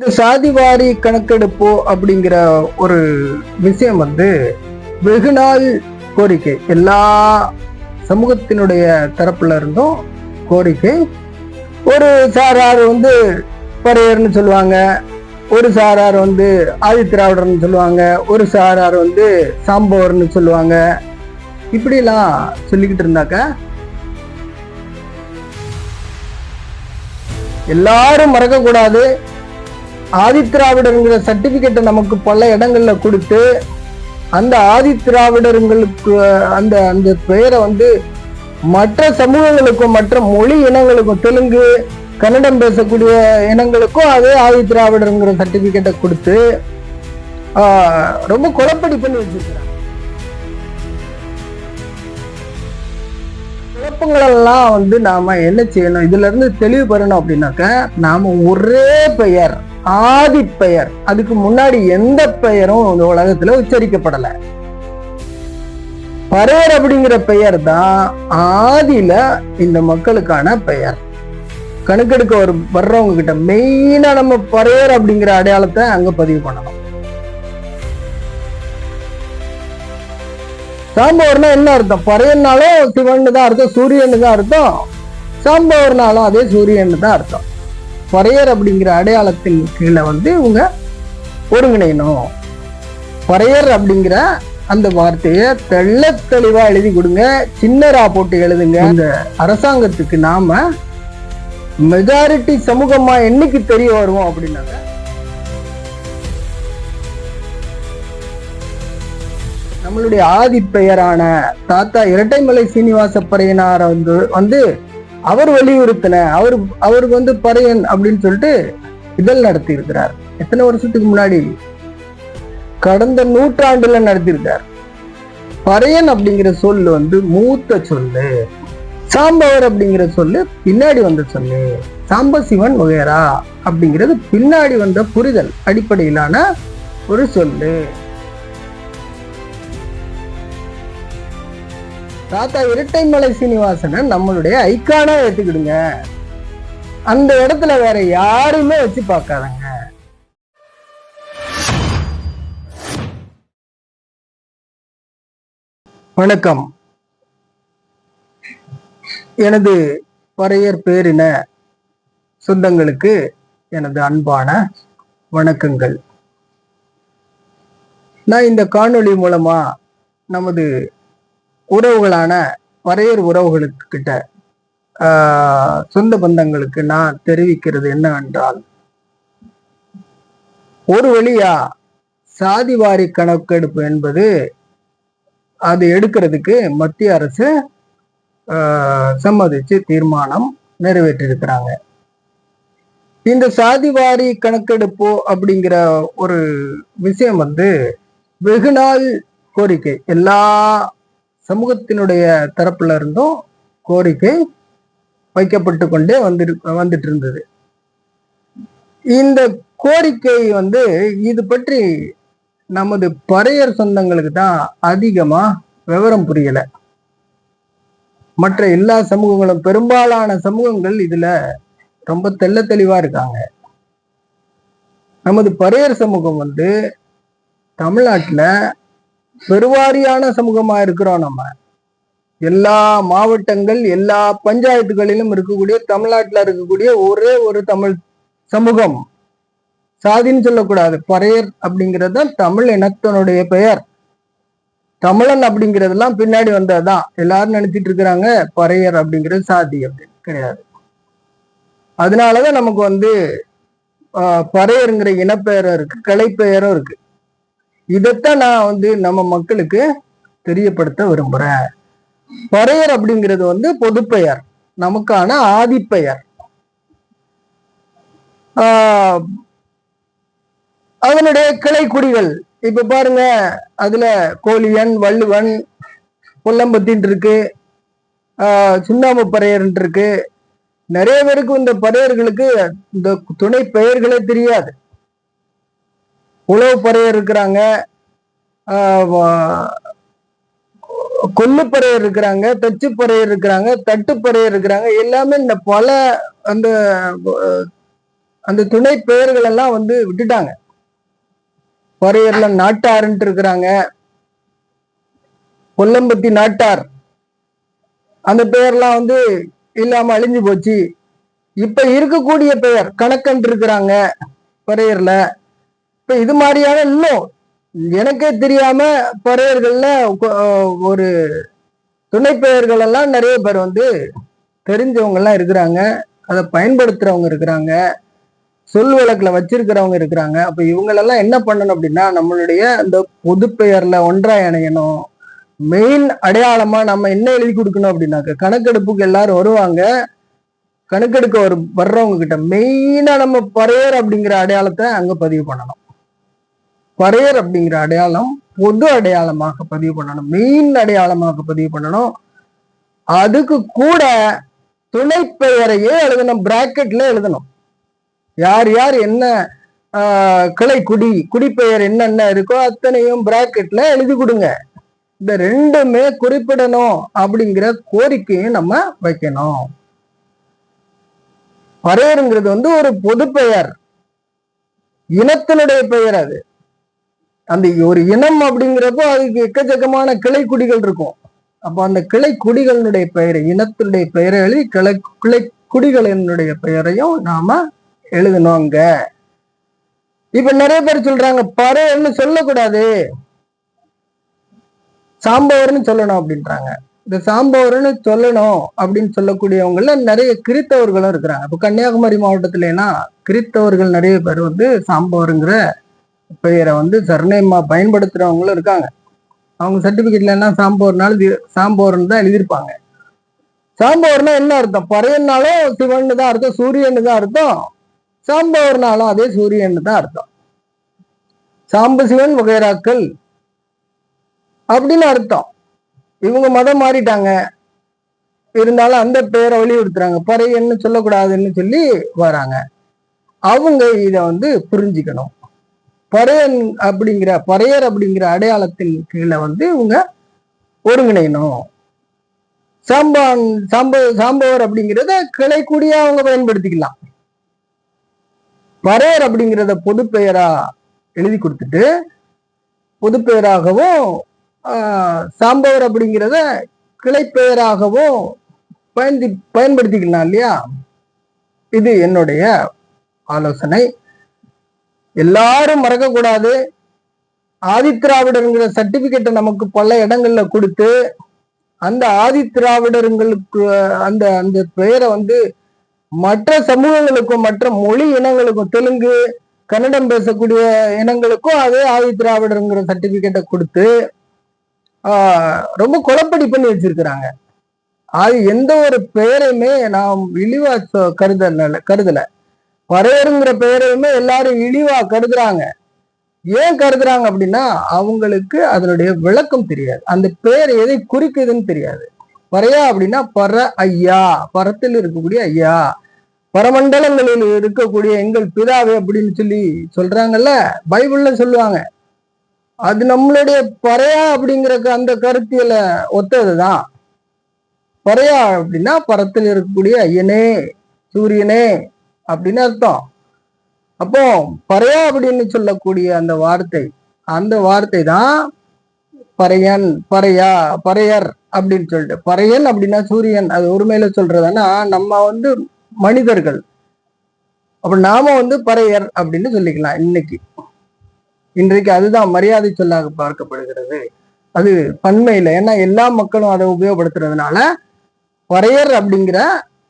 இந்த சாதிவாரி கணக்கெடுப்பு அப்படிங்கிற ஒரு விஷயம் வந்து வெகு நாள் கோரிக்கை. எல்லா சமூகத்தினுடைய தரப்புல இருந்தும் கோரிக்கை. ஒரு சாரார் வந்து பறையர்னு சொல்லுவாங்க. ஒரு சாரார் வந்து ஆதித்திராவிடர்னு சொல்லுவாங்க. ஒரு சாரார் வந்து சாம்பவர்னு சொல்லுவாங்க. இப்படிலாம் சொல்லிக்கிட்டு இருந்தாக்க எல்லாரும் மறக்கக்கூடாது. ஆதித்திராவிடருங்கிற சர்டிபிகேட்டை நமக்கு பல இடங்கள்ல கொடுத்து அந்த ஆதித்திராவிடர்களுக்கு அந்த அந்த பெயரை வந்து மற்ற சமூகங்களுக்கும் மற்ற மொழி இனங்களுக்கும் தெலுங்கு கன்னடம் பேசக்கூடிய இனங்களுக்கும் அதே ஆதித்திராவிடருங்கிற சர்டிபிகேட்டை கொடுத்து ரொம்ப குழப்படி பண்ணி வச்சிருக்கிறாங்க. குழப்பங்களெல்லாம் வந்து நாம என்ன செய்யணும்? இதுல இருந்து தெளிவு பெறணும் அப்படின்னாக்க நாம ஒரே பெயர் ஆதி பெயர். அதுக்கு முன்னாடி எந்த பெயரும் இந்த உலகத்துல உச்சரிக்கப்படல. பறையர் அப்படிங்கிற பெயர் தான் ஆதியில இந்த மக்களுக்கான பெயர். கணக்கெடுக்க ஒரு வர்றவங்க கிட்ட மெயினா நம்ம பறையர் அப்படிங்கிற அடையாளத்தை அங்க பதிவு பண்ணணும். சாம்பவர்னா என்ன அர்த்தம்? பறையன்னாலும் சிவன் தான் அர்த்தம் சூரியன் தான் அர்த்தம். சாம்பவர்னாலும் அதே சூரியன் தான் அர்த்தம். பறையர் அப்படிங்கிற அடையாளத்தின் கீழே வந்து இவங்க ஒருங்கிணையணும். பறையர் அப்படிங்கிற அந்த வார்த்தையை தெள்ள தெளிவா எழுதி கொடுங்க. சின்னரா போட்டு எழுதுங்க. இந்த அரசாங்கத்துக்கு நாம மெஜாரிட்டி சமூகமா என்னைக்கு தெரிய வருவோம் அப்படின்னாக்க நம்மளுடைய ஆதி பெயரான தாத்தா இரட்டைமலை சீனிவாச பறையனார வந்து வந்து அவர் வலியுறுத்தின அவர் அவருக்கு வந்து பறையன் அப்படின்னு சொல்லிட்டு இதழ் நடத்தி இருக்கிறார் எத்தனை வருஷத்துக்கு முன்னாடி? கடந்த நூற்றாண்டுல நடத்தியிருக்கார். பறையன் அப்படிங்கிற சொல் வந்து மூத்த சொல்லு. சாம்பவர் அப்படிங்கிற சொல்லு பின்னாடி வந்த சொல்லு. சாம்பசிவன் வகைரா அப்படிங்கிறது பின்னாடி வந்த புரிதல் அடிப்படையிலான ஒரு சொல்லு. தாத்தா இரட்டைமலை சீனிவாசனை நம்மளுடைய ஐக்கானா ஏத்துக்கிடுங்க. அந்த இடத்துல வேற யாருமே வச்சு பார்க்காதங்க. வணக்கம். எனது பறையர் பேரின சொந்தங்களுக்கு எனது அன்பான வணக்கங்கள். நான் இந்த காணொளி மூலமா நமது உறவுகளான வரையர் உறவுகளுக்கு கிட்ட ஆஹ், சொந்த பந்தங்களுக்கு நான் தெரிவிக்கிறது என்னவென்றால் ஒரு வழியா சாதிவாரி கணக்கெடுப்பு என்பது அது எடுக்கிறதுக்கு மத்திய அரசு ஆஹ், சம்மதிச்சு தீர்மானம் நிறைவேற்றியிருக்கிறாங்க இந்த சாதிவாரி கணக்கெடுப்பு அப்படிங்கிற ஒரு விஷயம் வந்து வெகுநாள் கோரிக்கை. எல்லா சமூகத்தினுடைய தரப்புல இருந்தும் கோரிக்கை வைக்கப்பட்டு கொண்டே வந்து வந்துட்டு இருந்தது இந்த கோரிக்கை வந்து இது பற்றி நமது பறையர் சொந்தங்களுக்கு தான் அதிகமா விவரம் புரியல. மற்ற எல்லா சமூகங்களும் பெரும்பாலான சமூகங்கள் இதுல ரொம்ப தெள்ள தெளிவா இருக்காங்க. நமது பறையர் சமூகம் வந்து தமிழ்நாட்டில் பெருவாரியான சமூகமா இருக்கிறோம் நம்ம. எல்லா மாவட்டங்கள் எல்லா பஞ்சாயத்துகளிலும் இருக்கக்கூடிய தமிழ்நாட்டில் இருக்கக்கூடிய ஒரே ஒரு தமிழ் சமூகம். சாதின்னு சொல்லக்கூடாது. பறையர் அப்படிங்கிறது தான் தமிழ் இனத்தினுடைய பெயர். தமிழன் அப்படிங்கிறதெல்லாம் பின்னாடி வந்ததுதான் எல்லாரும் நினைச்சிட்டு இருக்கிறாங்க பறையர் அப்படிங்கிறது சாதி அப்படின்னு. கிடையாது. அதனாலதான் நமக்கு வந்து பறையருங்கிற இனப்பெயரும் இருக்கு கலைப்பெயரும் இருக்கு. இதைத்தான் நான் வந்து நம்ம மக்களுக்கு தெரியப்படுத்த விரும்புறேன். பறையர் அப்படிங்கிறது வந்து பொதுப்பெயர் நமக்கான ஆதிப்பெயர். ஆஹ் அதனுடைய கிளைக்குடிகள் இப்ப பாருங்க அதுல கோழியன் வள்ளுவன் கொல்லம்பத்தின் இருக்கு ஆஹ் சுண்ணாம்பு பறையர்ன்ட்டு இருக்கு. நிறைய பேருக்கு இந்த பறையர்களுக்கு இந்த துணை பெயர்களே தெரியாது. உழவு பறையர் இருக்கிறாங்க ஆஹ் கொல்லுப்பறையர் இருக்கிறாங்க தச்சுப்பறையர் இருக்கிறாங்க தட்டுப்பறையர் இருக்கிறாங்க. எல்லாமே இந்த பல அந்த அந்த துணை பெயர்கள் எல்லாம் வந்து விட்டுட்டாங்க. பறையர்ல நாட்டாருன்ட்டு இருக்கிறாங்க. கொல்லம்பத்தி நாட்டார். அந்த பெயர்லாம் வந்து இல்லாம அழிஞ்சு போச்சு. இப்ப இருக்கக்கூடிய பெயர் கணக்கன் இருக்கிறாங்க பறையர்ல. இப்ப இது மாதிரியான இன்னும் எனக்கே தெரியாம பறையர்கள்ல ஒரு துணை பெயர்கள் எல்லாம் நிறைய பேர் வந்து தெரிஞ்சவங்க எல்லாம் இருக்கிறாங்க. அதை பயன்படுத்துறவங்க இருக்கிறாங்க. சொல் வழக்கில் வச்சிருக்கிறவங்க இருக்கிறாங்க. அப்ப இவங்களெல்லாம் என்ன பண்ணணும் அப்படின்னா நம்மளுடைய அந்த பொது பெயர்ல ஒன்றா இணையணும் மெயின் அடையாளமா நம்ம என்ன எழுதி கொடுக்கணும் அப்படின்னாக்க கணக்கெடுப்புக்கு எல்லாரும் வருவாங்க. கணக்கெடுக்க வரு வர்றவங்க கிட்ட மெயினா நம்ம பறையர் அப்படிங்கிற அடையாளத்தை அங்க பதிவு பண்ணணும். பறையர் அப்படிங்கிற அடையாளம் பொது அடையாளமாக பதிவு பண்ணணும். மெயின் அடையாளமாக பதிவு பண்ணணும். அதுக்கு கூட துணை பெயரையே எழுதணும் பிராக்கெட்ல எழுதணும். யார் யார் என்ன கிளை குடி குடிப்பெயர் என்னென்ன இருக்கோ அத்தனையும் பிராக்கெட்ல எழுதி கொடுங்க. இந்த ரெண்டுமே குறிப்பிடணும் அப்படிங்கிற கோரிக்கையும் நம்ம வைக்கணும். பரையருங்கிறது வந்து ஒரு பொது பெயர். இனத்தினுடைய பெயர் அது. அந்த ஒரு இனம் அப்படிங்கிறப்போ அதுக்கு எக்கச்சக்கமான கிளை குடிகள் இருக்கும். அப்போ அந்த கிளை குடிகளினுடைய பெயரை இனத்தினுடைய பெயரை எழுதி கிளை கிளை குடிகளினுடைய பெயரையும் நாம எழுதணும் அங்க. இப்ப நிறைய பேர் சொல்றாங்க பறையர்னு சொல்லக்கூடாது. சாம்பவர்னு சொல்லணும் அப்படின்றாங்க. இந்த சாம்பவர்னு சொல்லணும் அப்படின்னு சொல்லக்கூடியவங்கள நிறைய கிறித்தவர்களும் இருக்கிறாங்க. இப்போ கன்னியாகுமரி மாவட்டத்துலனா கிறித்தவர்கள் நிறைய பேர் வந்து சாம்பவருங்கிற பெயரை வந்து சர்ணயமா பயன்படுத்துறவங்களும் இருக்காங்க. அவங்க சர்டிபிகேட்ல என்ன சாம்போர்னால சாம்போர்னு தான் எழுதியிருப்பாங்க. சாம்போர்னா என்ன அர்த்தம்? பறையன்னாலும் சிவன் தான் அர்த்தம் சூரியன் தான் அர்த்தம் சாம்பவர்னாலும் அதே சூரியன் தான் அர்த்தம். சாம்ப சிவன் வகைராக்கள் அப்படின்னு அர்த்தம். இவங்க மதம் மாறிட்டாங்க. இருந்தாலும் அந்த பெயரை வலியுறுத்துறாங்க. பறையன்னு சொல்லக்கூடாதுன்னு சொல்லி வராங்க. அவங்க இதை வந்து புரிஞ்சுக்கணும். பறையன் அப்படிங்கிற பறையர் அப்படிங்கிற அடையாளத்தின் கீழே வந்து இவங்க ஒருங்கிணையணும். சாம்பான் சாம்ப சாம்பவர் அப்படிங்கிறத கிளைக்கூடியா அவங்க பயன்படுத்திக்கலாம். பறையர் அப்படிங்கிறத பொது பெயரா எழுதி கொடுத்துட்டு பொது பெயராகவும் சாம்பவர் அப்படிங்கிறத கிளை பெயராகவும் பயன்படுத்திக்கலாம் இல்லையா? இது என்னுடைய ஆலோசனை. எல்லாரும் மறக்கக்கூடாது. ஆதித்திராவிடருங்கிற சர்டிபிகேட்டை நமக்கு பல இடங்கள்ல கொடுத்து அந்த ஆதித்திராவிடர்களுக்கு அந்த அந்த பெயரை வந்து மற்ற சமூகங்களுக்கும் மற்ற மொழி இனங்களுக்கும் தெலுங்கு கன்னடம் பேசக்கூடிய இனங்களுக்கும் அதே ஆதித்திராவிடருங்கிற சர்டிபிகேட்டை கொடுத்து ரொம்ப குழப்படி பண்ணி வச்சிருக்கிறாங்க. அது எந்த ஒரு பெயரையுமே நாம் இழிவா கருதல கருதலை. பறையருங்கிற பெயரையுமே எல்லாரும் இழிவா கருதுறாங்க. ஏன் கருதுறாங்க அப்படின்னா அவங்களுக்கு அதனுடைய விளக்கம் தெரியாது. அந்த பெயர் எதை குறிக்குதுன்னு தெரியாது. பறையா அப்படின்னா பற ஐயா பரத்தில் இருக்கக்கூடிய ஐயா பரமண்டலங்களில் இருக்கக்கூடிய எங்கள் பிதாவே அப்படின்னு சொல்லி சொல்றாங்கல்ல பைபிள்ல சொல்லுவாங்க. அது நம்மளுடைய பறையா அப்படிங்கிற க- அந்த கருத்தியல ஒத்ததுதான். பறையா அப்படின்னா பரத்தில் இருக்கக்கூடிய ஐயனே சூரியனே அப்படின்னு அர்த்தம். அப்போ பறையா அப்படின்னு சொல்லக்கூடிய அந்த வார்த்தை அந்த வார்த்தை தான் பறையன் பறையா பறையர் அப்படின்னு சொல்லிட்டு. பறையன் அப்படின்னா சூரியன் அது உரிமையில சொல்றதுன்னா நம்ம வந்து மனிதர்கள். அப்ப நாம வந்து பறையர் அப்படின்னு சொல்லிக்கலாம் இன்னைக்கு. இன்றைக்கு அதுதான் மரியாதை சொல்லாக பார்க்கப்படுகிறது. அது பன்மையில ஏன்னா எல்லா மக்களும் அதை உபயோகப்படுத்துறதுனால பறையர் அப்படிங்கிற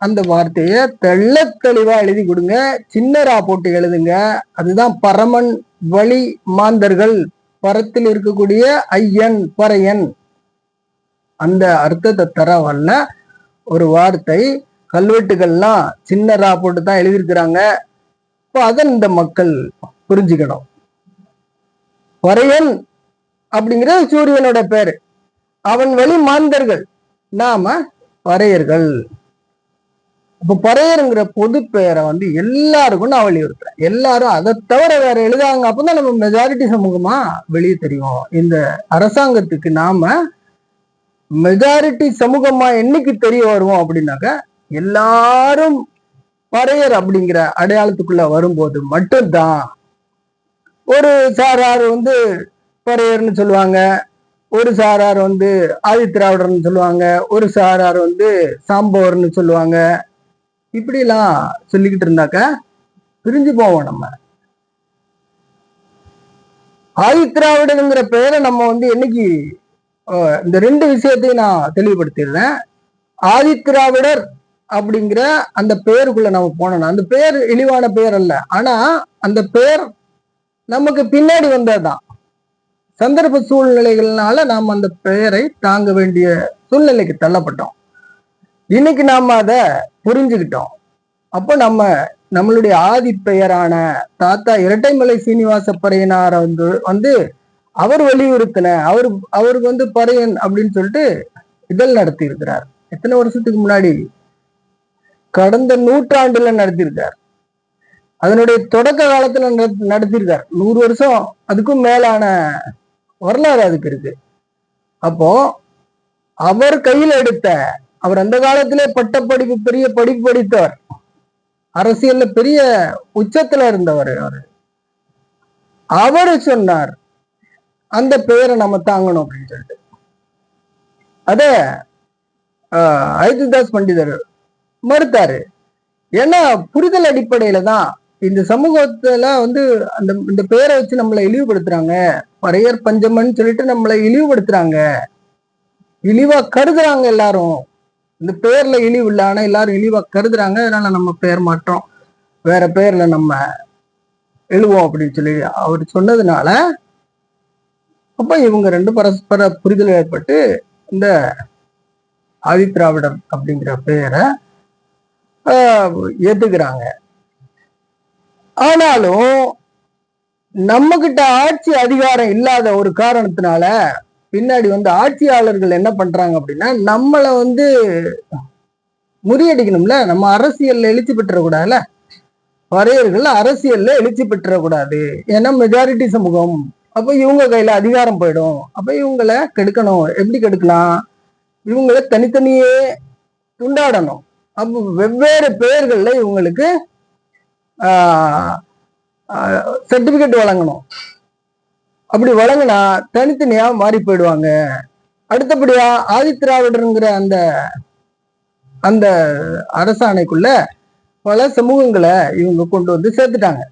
அந்த வார்த்தையை தெள்ள தெளிவா எழுதி கொடுங்க. சின்னரா போட்டு எழுதுங்க. அதுதான் பரமன் வழி மாந்தர்கள். பரத்தில் இருக்கக்கூடிய ஐயன் பறையன். அந்த அர்த்தத்தை தர வல்ல ஒரு வார்த்தை கல்வெட்டுகள்லாம் சின்னரா போட்டு தான் எழுதியிருக்கிறாங்க. இப்போ அதை இந்த மக்கள் புரிஞ்சுக்கணும். பறையன் அப்படிங்கிறது சூரியனோட பேர். அவன் வழி மாந்தர்கள். நாம வரையர்கள் இப்ப பறையருங்கிற பொது பெயரை வந்து எல்லாருக்கும் நான் வலியுறுத்துறேன். எல்லாரும் அதை தவிர வேற எழுதாங்க அப்பதான் நம்ம மெஜாரிட்டி சமூகமா வெளியே தெரியும். இந்த அரசாங்கத்துக்கு நாம மெஜாரிட்டி சமூகமா என்னைக்கு தெரிய வருவோம் அப்படின்னாக்க எல்லாரும் பறையர் அப்படிங்கிற அடையாளத்துக்குள்ள வரும்போது மட்டும்தான். ஒரு சாரார் வந்து பறையர்னு சொல்லுவாங்க. ஒரு சாரார் வந்து ஆதித்திராவிடர்னு சொல்லுவாங்க. ஒரு சாரார் வந்து சாம்பவர்னு சொல்லுவாங்க. இப்படிலாம் சொல்லிக்கிட்டு இருந்தாக்க பிரிஞ்சு போவோம் நம்ம. ஆதித்திராவிடருங்கிற பெயரை நம்ம வந்து என்னைக்கு இந்த ரெண்டு விஷயத்தையும் நான் தெளிவுபடுத்திடுறேன். ஆதித்ராவிடர் அப்படிங்கிற அந்த பெயருக்குள்ள நம்ம போனோம்னா அந்த பெயர் இழிவான பெயர் அல்ல. ஆனா அந்த பெயர் நமக்கு பின்னாடி வந்ததுதான். சந்தர்ப்ப சூழ்நிலைகள்னால நாம் அந்த பெயரை தாங்க வேண்டிய சூழ்நிலைக்கு தள்ளப்பட்டோம். இன்னைக்கு நாம அதை புரிஞ்சுக்கிட்டோம். அப்போ நம்ம நம்மளுடைய ஆதி பெயரான தாத்தா இரட்டைமலை சீனிவாச பறையனார வந்து வந்து அவர் வலியுறுத்தின அவர் அவருக்கு வந்து பறையன் அப்படின்னு சொல்லிட்டு இதழ் நடத்தி இருக்கிறார் எத்தனை வருஷத்துக்கு முன்னாடி? கடந்த நூற்றாண்டுல நடத்தியிருக்கார். அதனுடைய தொடக்க காலத்துல நடத்தியிருக்கார். நூறு வருஷம் அதுக்கும் மேலான வரலாறு அதுக்கு இருக்கு. அப்போ அவர் கையில் எடுத்த அவர் அந்த காலத்திலே பட்டப்படிப்பு பெரிய படிப்பு படித்தவர். அரசியல்ல பெரிய உச்சத்துல இருந்தவர் அவர். அவரு சொன்னார் அந்த பெயரை நம்ம தாங்கணும் அப்படின்னு சொல்லிட்டு. அத அயோத்திதாஸ் பண்டிதர் மறுத்தாரு. ஏன்னா புரிதல் அடிப்படையில தான் இந்த சமூகத்துல வந்து அந்த இந்த பெயரை வச்சு நம்மளை இழிவுபடுத்துறாங்க. பறையர் பஞ்சமன் சொல்லிட்டு நம்மளை இழிவுபடுத்துறாங்க. இழிவா கருதுறாங்க எல்லாரும். இந்த பேர்ல இழிவு இல்லை ஆனா எல்லாரும் இழிவா கருதுறாங்க அதனால நம்ம பெயர் மாற்றோம். வேற பேர்ல நம்ம எழுவோம் அப்படின்னு சொல்லி அவர் சொன்னதுனால அப்ப இவங்க ரெண்டு பரஸ்பர புரிதல் ஏற்பட்டு இந்த ஆதித்திராவிடர் அப்படிங்கிற பெயரை ஏத்துக்கிறாங்க. ஆனாலும் நம்ம கிட்ட ஆட்சி அதிகாரம் இல்லாத ஒரு காரணத்தினால பின்னாடி வந்து ஆட்சியாளர்கள் என்ன பண்றாங்க அப்படின்னா நம்மளை வந்து முறியடிக்கணும்ல. நம்ம அரசியல்ல எழுச்சி பெற்றக்கூடாதுல்ல வரையர்கள் அரசியல்ல எழுச்சி பெற்றக்கூடாது. ஏன்னா மெஜாரிட்டி சமூகம். அப்ப இவங்க கையில அதிகாரம் போயிடும். அப்ப இவங்கள கெடுக்கணும். எப்படி கெடுக்கலாம்? இவங்களை தனித்தனியே துண்டாடணும். அப்போ வெவ்வேறு பெயர்கள்ல இவங்களுக்கு சர்டிபிகேட் வழங்கணும். அப்படி வழங்கினா தனித்தனியா மாறி போயிடுவாங்க. அடுத்தபடியா ஆதித்திராவிடருங்கிற அந்த அந்த அரசாணைக்குள்ள பல சமூகங்களை இவங்க கொண்டு வந்து சேர்த்துட்டாங்க.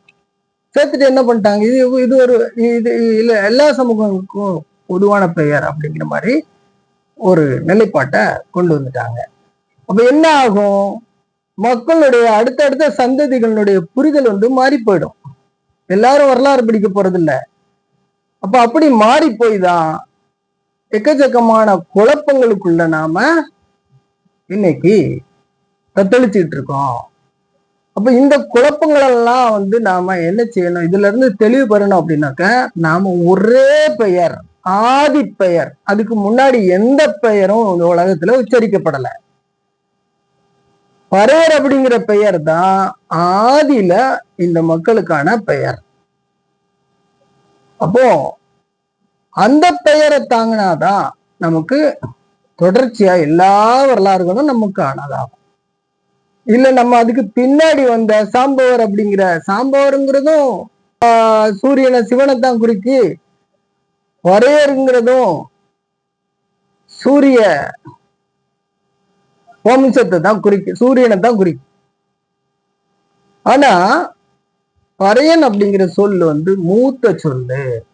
சேர்த்துட்டு என்ன பண்ணிட்டாங்க? இது இது ஒரு இது இல்லை எல்லா சமூகங்களுக்கும் பொதுவான பெயர் அப்படிங்கிற மாதிரி ஒரு நிலைப்பாட்டை கொண்டு வந்துட்டாங்க. அப்ப என்ன ஆகும்? மக்களுடைய அடுத்தடுத்த சந்ததிகளுடைய புரிதல் வந்து மாறி போயிடும். எல்லாரும் வரலாறு பிடிக்க போறது இல்லை அப்ப அப்படி மாறி போய் தான் எக்கச்சக்கமான குழப்பங்களுக்குள்ள நாம இன்னைக்கு தத்தளிச்சுட்டு இருக்கோம். அப்ப இந்த குழப்பங்களெல்லாம் வந்து நாம என்ன செய்யணும்? இதுல இருந்து தெளிவு பெறணும் அப்படின்னாக்க நாம ஒரே பெயர் ஆதி பெயர் அதுக்கு முன்னாடி எந்த பெயரும் இந்த உலகத்துல உச்சரிக்கப்படல. பரேர் அப்படிங்கிற பெயர் தான் ஆதியில இந்த மக்களுக்கான பெயர். அப்போ அந்த பெயரை தாங்கினாதான் நமக்கு தொடர்ச்சியா எல்லா வரலாறுகளும் நமக்கு ஆனதாகும். இல்ல நம்ம அதுக்கு பின்னாடி வந்த சாம்பவர் அப்படிங்கிற சாம்பவருங்கிறதும் ஆஹ், சூரியனை சிவனை தான் குறிக்கி வரையருங்கிறதும் சூரிய வம்சத்தை தான் குறிக்கு சூரியனை தான் குறிக்கு. ஆனா பறையன் அப்படிங்கிற சொல் வந்து மூத்த சொல்லு.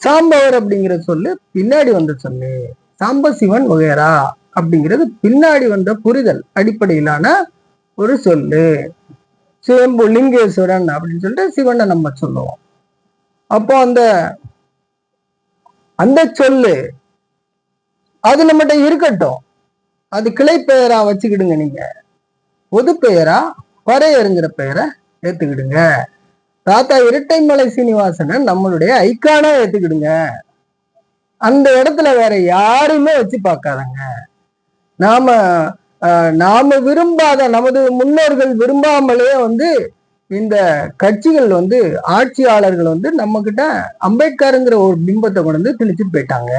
சாம்பவர் அப்படிங்கிற சொல்லு பின்னாடி வந்த சொல்லு. சாம்பசிவன் வகைரா அப்படிங்கிறது பின்னாடி வந்த புரிதல் அடிப்படையிலான ஒரு சொல்லு. சிவம்பு லிங்கேஸ்வரன் அப்படின்னு சொல்லிட்டு சிவனை நம்ம சொல்லுவோம். அப்போ அந்த அந்த சொல்லு அது நம்மகிட்ட இருக்கட்டும். அது கிளை பெயரா வச்சுக்கிடுங்க நீங்க. பொது பெயரா பறையருங்கிற பெயரை ஏத்துக்கிடுங்க. தாத்தா இரட்டைமலை சீனிவாசனை நம்மளுடைய ஐக்கானா ஏத்துக்கிடுங்க. அந்த இடத்துல வேற யாருமே வச்சு பார்க்காதங்க. நாம நாம விரும்பாத நமது முன்னோர்கள் விரும்பாமலே வந்து இந்த கட்சிகள் வந்து ஆட்சியாளர்கள் வந்து நம்ம கிட்ட அம்பேத்கருங்கிற ஒரு பிம்பத்தை கொண்டு வந்து திணிச்சுட்டு போயிட்டாங்க.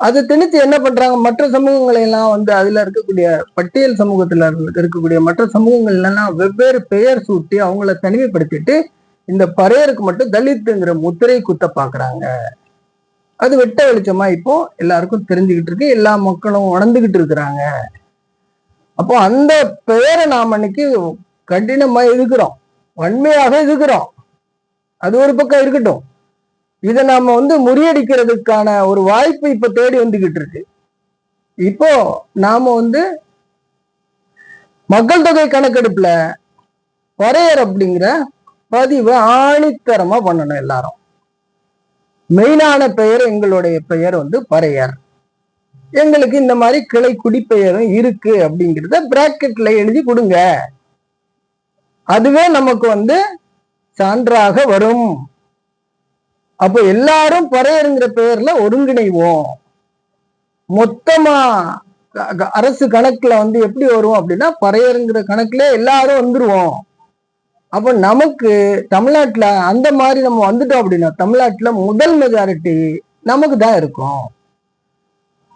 அது திணித்து என்ன பண்றாங்க? மற்ற சமூகங்களை எல்லாம் வந்து அதுல இருக்கக்கூடிய பட்டியல் சமூகத்துல இருக்க- இருக்கக்கூடிய மற்ற சமூகங்கள் எல்லாம் வெவ்வேறு பெயர் சூட்டி அவங்கள தனிமைப்படுத்திட்டு இந்த பறையருக்கு மட்டும் தலித்துங்கிற முத்திரை குத்த பாக்குறாங்க. அது வெட்ட வெளிச்சமா இப்போ எல்லாருக்கும் தெரிஞ்சுக்கிட்டு இருக்கு. எல்லா மக்களும் உணர்ந்துகிட்டு இருக்கிறாங்க. அப்போ அந்த பெயரை நாம் அன்னைக்கு கடினமா எதுக்குறோம் வன்மையாக எதுக்குறோம் அது ஒரு பக்கம் இருக்கட்டும். இதை நாம வந்து முறியடிக்கிறதுக்கான ஒரு வாய்ப்பு இப்ப தேடி வந்துகிட்டு இருக்கு. இப்போ நாம வந்து மக்கள் தொகை கணக்கெடுப்புல வரையர் அப்படிங்கிற பதிவை ஆணித்தரமா பண்ணணும் எல்லாரும். மெயினான பெயர் எங்களுடைய பெயர் வந்து பறையர் எங்களுக்கு இந்த மாதிரி கிளை குடிப்பெயரும் இருக்கு அப்படிங்கிறத பிராக்கெட்ல எழுதி கொடுங்க. அதுவே நமக்கு வந்து சான்றாக வரும். அப்போ எல்லாரும் பறையருங்கிற பெயர்ல ஒருங்கிணைவோம். மொத்தமா க- அரசு கணக்குல வந்து எப்படி வரும் அப்படின்னா பறையருங்கிற கணக்குல எல்லாரும் வந்துருவோம். அப்ப நமக்கு தமிழ்நாட்டுல அந்த மாதிரி நம்ம வந்துட்டோம் அப்படின்னா தமிழ்நாட்டுல முதல் மெஜாரிட்டி நமக்கு தான் இருக்கும்.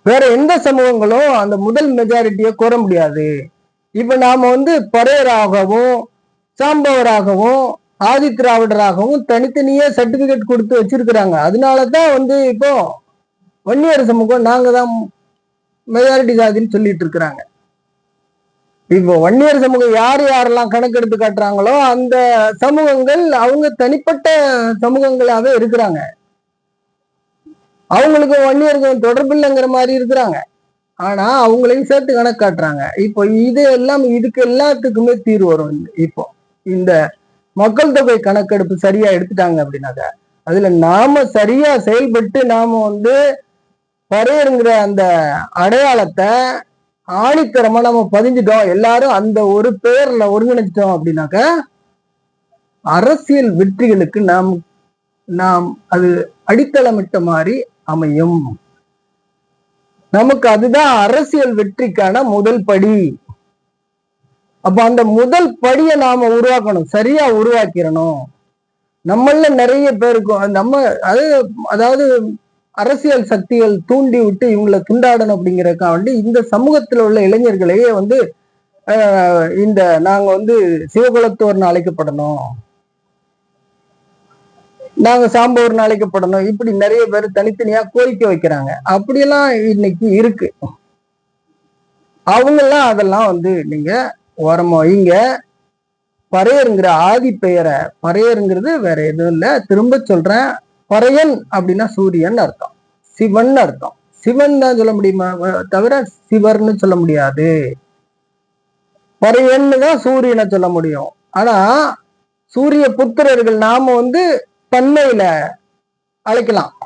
வேற எந்த சமூகங்களும் அந்த முதல் மெஜாரிட்டியை கோர முடியாது. இப்ப நாம வந்து பறையராகவும் சாம்பவராகவும் ஆதி திராவிடராகவும் தனித்தனியே சர்டிபிகேட் கொடுத்து வச்சிருக்கிறாங்க. அதனாலதான் வந்து இப்போ வன்னியர் சமூகம் நாங்க தான் மெஜாரிட்டி ஜாதின்னு சொல்லிட்டு இருக்கிறாங்க. இப்போ வன்னியர் சமூகம் யார் யாரெல்லாம் கணக்கெடுத்து காட்டுறாங்களோ அந்த சமூகங்கள் அவங்க தனிப்பட்ட சமூகங்களாவே இருக்கிறாங்க. அவங்களுக்கு வன்னியர்கள் தொடர்பு இல்லைங்கிற மாதிரி இருக்கிறாங்க. ஆனா அவங்களையும் சேர்த்து கணக்கு காட்டுறாங்க. இப்போ இது எல்லாம் இதுக்கு எல்லாத்துக்குமே தீர்வு வரும். இப்போ இந்த மக்கள் தொகை கணக்கெடுப்பு சரியா எடுத்துட்டாங்க அப்படின்னாக்க அதுல நாம சரியா செயல்பட்டு நாம வந்து பறையருங்கிற அந்த அடையாளத்தை ஆணித்தரமா நம்ம பதிஞ்சிட்டோம். எல்லாரும் அந்த ஒரு பேர்ல ஒருங்கிணைச்சிட்டோம் அப்படின்னாக்க அரசியல் வெற்றிகளுக்கு நாம் நாம் அது அடித்தளமிட்ட மாதிரி அமையும். நமக்கு அதுதான் அரசியல் வெற்றிக்கான முதல் படி. அப்ப அந்த முதல் படியை நாம உருவாக்கணும். சரியா உருவாக்கிடணும். நம்மள நிறைய பேருக்கும் நம்ம அது அதாவது அரசியல் சக்திகள் தூண்டி விட்டு இவங்களை துண்டாடணும் அப்படிங்கறதுக்காக வேண்டி இந்த சமூகத்தில் உள்ள இளைஞர்களையே வந்து இந்த நாங்க வந்து சிவகுலத்தோர்னு அழைக்கப்படணும். நாங்க சாம்பவர்னு அழைக்கப்படணும். இப்படி நிறைய பேர் தனித்தனியா கோரிக்கை வைக்கிறாங்க. அப்படியெல்லாம் இன்னைக்கு இருக்கு. அவங்கெல்லாம் அதெல்லாம் வந்து நீங்க ஓரமா வைங்க பறையருங்கிற ஆதி பெயரை பறையருங்கிறது வேற எதுவும் இல்ல. திரும்ப சொல்றேன். பறையன் அப்படின்னா சூரியன் அர்த்தம். சிவன் அர்த்தம். சிவன் தான் சொல்ல முடியுமா? தவிர சிவர்னு சொல்ல முடியாது. பறையன்னு தான் சூரியனை சொல்ல முடியும். ஆனா சூரிய புத்திரர்கள் நாம வந்து பன்மையில அழைக்கலாம்.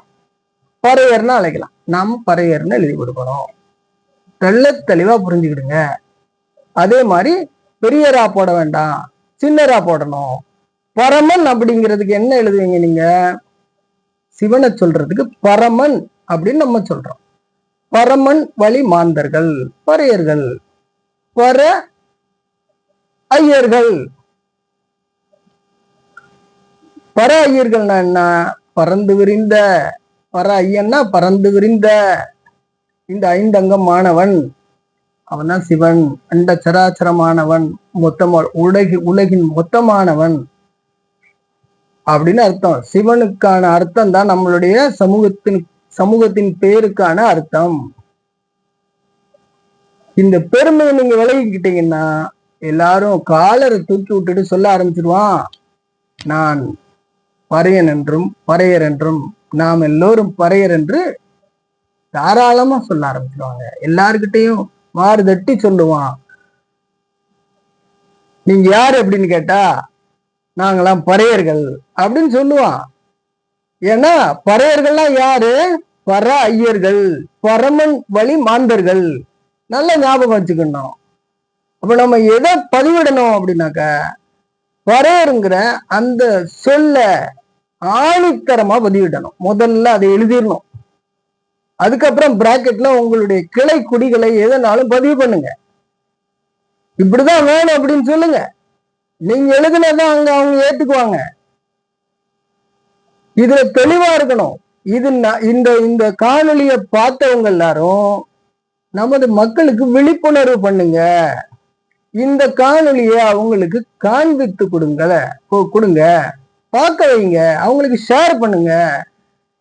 பறையர்னு அழைக்கலாம். நாம பறையர்னு எழுதி கொடுக்கணும். தெள்ள தெளிவா புரிஞ்சுக்கிடுங்க. அதே மாதிரி பெரியரா போட வேண்டாம் சின்னரா போடணும். பரமன் அப்படிங்கிறதுக்கு என்ன எழுதுவீங்க நீங்க? சிவனை சொல்றதுக்கு பரமன் அப்படின்னு நம்ம சொல்றோம். பரமன் வழி மாந்தர்கள் பறையர்கள் பர ஐயர்கள். பர ஐயர்கள்னா என்ன? பறந்து விரிந்த. பர ஐயன்னா பறந்து விரிந்த. இந்த ஐந்தங்கம் மாணவன். அவன் தான் சிவன் அண்ட சராச்சரமானவன் மொத்தமா உலகி உலகின் மொத்தமானவன். அப்படின்னு அர்த்தம். சிவனுக்கான அர்த்தம் தான் நம்மளுடைய சமூகத்தின் சமூகத்தின் பேருக்கான அர்த்தம். இந்த பெருமையை நீங்க விலகிக்கிட்டீங்கன்னா எல்லாரும் காலரை தூக்கி விட்டுட்டு சொல்ல ஆரம்பிச்சிருவான். நான் பறையன் என்றும் பறையர் என்றும் நாம் எல்லோரும் பறையர் என்று தாராளமா சொல்ல ஆரம்பிச்சிருவாங்க. எல்லார்கிட்டையும் மாறு தட்டி சொல்லுவான். நீங்க யாரு அப்படின்னு கேட்டா நாங்களாம் பறையர்கள் அப்படின்னு சொல்லுவான். ஏன்னா பறையர்கள்லாம் யாரு? பர ஐயர்கள் பரமன் வழி மாந்தர்கள். நல்ல ஞாபகம் வச்சுக்கணும். அப்ப நம்ம எதை பதிவிடணும் அப்படின்னாக்க பறையருங்கிற அந்த சொல்ல ஆணித்தரமா பதிவிடணும். முதல்ல அதை எழுதிடணும். அதுக்கப்புறம் பிராக்கெட்ல உங்களுடைய கிளை குடிகளை எதனாலும் பதிவு பண்ணுங்க. இப்படிதான் வேணும் அப்படின்னு சொல்லுங்க. நீங்க எழுதுனதான் அங்க அவங்க ஏத்துக்குவாங்க. இதுல தெளிவா இருக்கணும். இது இந்த இந்த காணொலிய பார்த்தவங்க எல்லாரும் நமது மக்களுக்கு விழிப்புணர்வு பண்ணுங்க. இந்த காணொலியை அவங்களுக்கு காண்பித்து கொடுங்க கொடுங்க. பார்க்க வைங்க. அவங்களுக்கு ஷேர் பண்ணுங்க.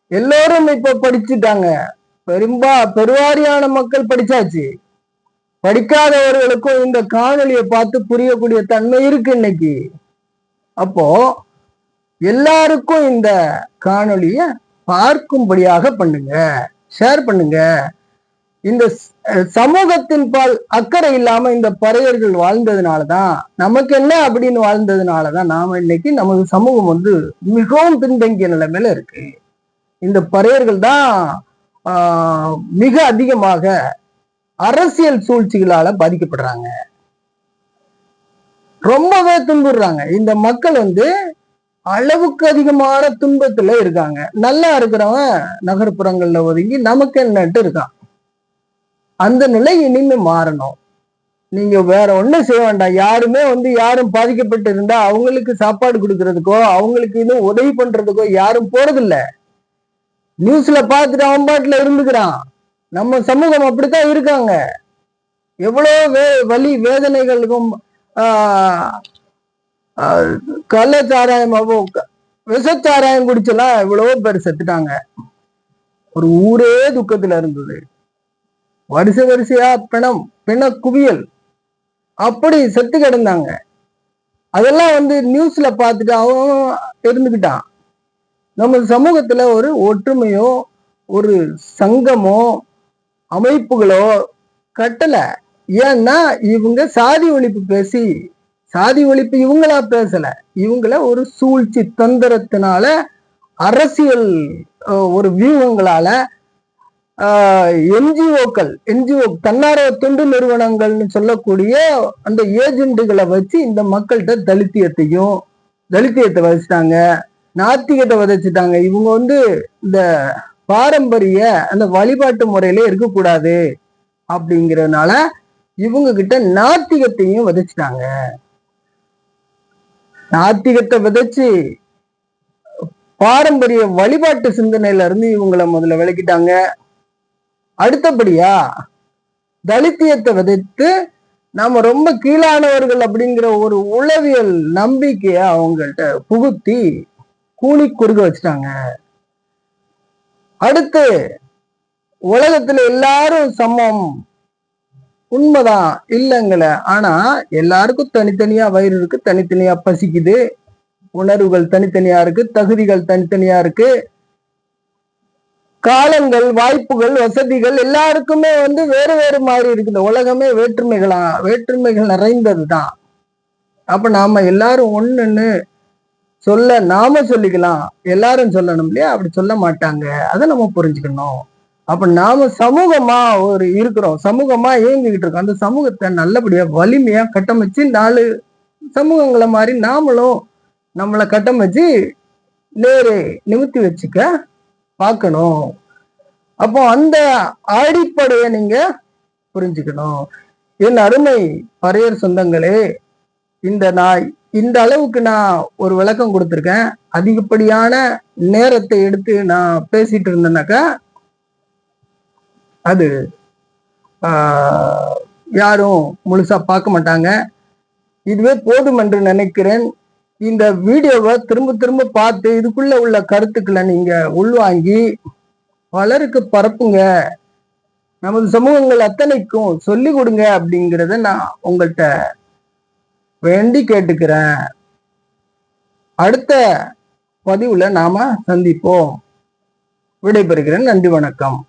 எல்லோரும் இப்ப படிச்சுட்டாங்க. பெரும்பா பெருவாரியான மக்கள் படிச்சாச்சு. படிக்காதவர்களுக்கும் இந்த காணொலியை பார்த்து புரியக்கூடிய தன்மை இருக்கு இன்னைக்கு. அப்போ எல்லாருக்கும் இந்த காணொலிய பார்க்கும்படியாக பண்ணுங்க. ஷேர் பண்ணுங்க. இந்த சமூகத்தின் பால் அக்கறை இல்லாம இந்த பறையர்கள் வாழ்ந்ததுனாலதான் நமக்கு என்ன அப்படின்னு வாழ்ந்ததுனாலதான் நாம இன்னைக்கு நமது சமூகம் வந்து மிகவும் பின்தங்கிய நிலைமையில இருக்கு. இந்த பறையர்கள் தான் மிக அதிகமாக அரசியல் சூழ்ச்சிகளால பாதிக்கப்படுறாங்க. ரொம்பவே துன்புறுறாங்க. இந்த மக்கள் வந்து அளவுக்கு அதிகமான துன்பத்துல இருக்காங்க. நல்லா இருக்கிறவன் நகர்ப்புறங்கள்ல ஒதுங்கி நமக்கு என்னட்டு இருக்கான். அந்த நிலை இனிமே மாறணும். நீங்க வேற ஒண்ணும் செய்ய வேண்டாம். யாருமே வந்து யாரும் பாதிக்கப்பட்டு இருந்தா அவங்களுக்கு சாப்பாடு கொடுக்கறதுக்கோ அவங்களுக்கு இன்னும் உதவி பண்றதுக்கோ யாரும் போறதில்லை. நியூஸ்ல பார்த்துட்டு அவன் பாட்டுல இருந்துக்கிறான். நம்ம சமூகம் அப்படித்தான் இருக்காங்க. எவ்வளோ வே வலி வேதனைகளுக்கும் ஆஹ், ஆஹ், கள்ளச்சாராயம் அவ- விஷச்சாராயம் குடிச்செல்லாம் எவ்வளவோ பேர் செத்துட்டாங்க. ஒரு ஊரே துக்கத்துல இருந்தது. வரிசை வரிசையா பிணம் பிண குவியல் அப்படி செத்து கிடந்தாங்க. அதெல்லாம் வந்து நியூஸ்ல பார்த்துட்டு அவன் இருந்துக்கிட்டான். நம்ம சமூகத்துல ஒரு ஒற்றுமையோ ஒரு சங்கமோ அமைப்புகளோ கட்டல. ஏன்னா இவங்க சாதி ஒழிப்பு பேசி சாதி ஒழிப்பு இவங்களா பேசல. இவங்கள ஒரு சூழ்ச்சி தந்திரத்தினால அரசியல் ஒரு வியூகங்களால என்ஜிஓக்கள் என்ஜிஓ தன்னார்வ தொண்டு நிறுவனங்கள்னு சொல்லக்கூடிய அந்த ஏஜென்ட்டுகளை வச்சு இந்த மக்கள்கிட்ட தலித்தியத்தையும் தலித்தியத்தை வச்சுட்டாங்க. நாத்திகத்தை விதைச்சிட்டாங்க. இவங்க வந்து இந்த பாரம்பரிய அந்த வழிபாட்டு முறையில இருக்கக்கூடாது அப்படிங்கறதுனால இவங்க கிட்ட நாத்திகத்தையும் விதைச்சிட்டாங்க. நாத்திகத்தை விதைச்சு பாரம்பரிய வழிபாட்டு சிந்தனையில இருந்து இவங்களை முதல்ல விளக்கிட்டாங்க. அடுத்தபடியா தலித்தியத்தை விதைத்து நாம ரொம்ப கீழானவர்கள் அப்படிங்கிற ஒரு உளவியல் நம்பிக்கையை அவங்கள்ட்ட புகுத்தி கூலி குறுக வச்சுட்டாங்க. அடுத்து உலகத்துல எல்லாரும் சமம். உண்மைதான் இல்லைங்கள. ஆனா எல்லாருக்கும் தனித்தனியா வயிறு இருக்கு தனித்தனியா பசிக்குது. உணர்வுகள் தனித்தனியா இருக்கு தகுதிகள் தனித்தனியா இருக்கு. காலங்கள் வாய்ப்புகள் வசதிகள் எல்லாருக்குமே வந்து வேறு வேறு மாதிரி இருக்கு. இந்த உலகமே வேற்றுமைகளா வேற்றுமைகள் நிறைந்தது தான் அப்ப நாம எல்லாரும் ஒண்ணுன்னு சொல்ல நாம சொல்லிக்கலாம். எல்லாரும் சொல்லணும் இல்லையா? அப்படி சொல்ல மாட்டாங்க. அதை நம்ம புரிஞ்சுக்கணும். அப்ப நாம சமூகமா ஒரு இருக்கிறோம். சமூகமா இயங்கிக்கிட்டு இருக்கோம். அந்த சமூகத்தை நல்லபடியா வலிமையா கட்டமைச்சு நாலு சமூகங்களை மாதிரி நாமளும் நம்மளை கட்டமைச்சு நேரு நிமித்தி வச்சுக்க பார்க்கணும். அப்போ அந்த அடிப்படையை நீங்க புரிஞ்சுக்கணும். என் அருமை பறையர் சொந்தங்களே இந்த நான் இந்த அளவுக்கு நான் ஒரு விளக்கம் கொடுத்துருக்கேன். அதிகப்படியான நேரத்தை எடுத்து நான் பேசிட்டு இருந்தேனாக்கா அது யாரும் முழுசா பார்க்க மாட்டாங்க. இதுவே போதும் என்று நினைக்கிறேன். இந்த வீடியோவை திரும்ப திரும்ப பார்த்து இதுக்குள்ள உள்ள கருத்துக்களை நீங்க உள்வாங்கி பலருக்கு பரப்புங்க. நமது சமூகங்கள் அத்தனைக்கும் சொல்லி கொடுங்க அப்படிங்கிறத நான் உங்கள்கிட்ட வேண்டி கேட்டுக்கிறேன். அடுத்த பதிவுல நாம சந்திப்போம். விடைபெறுகிறேன். நன்றி வணக்கம்.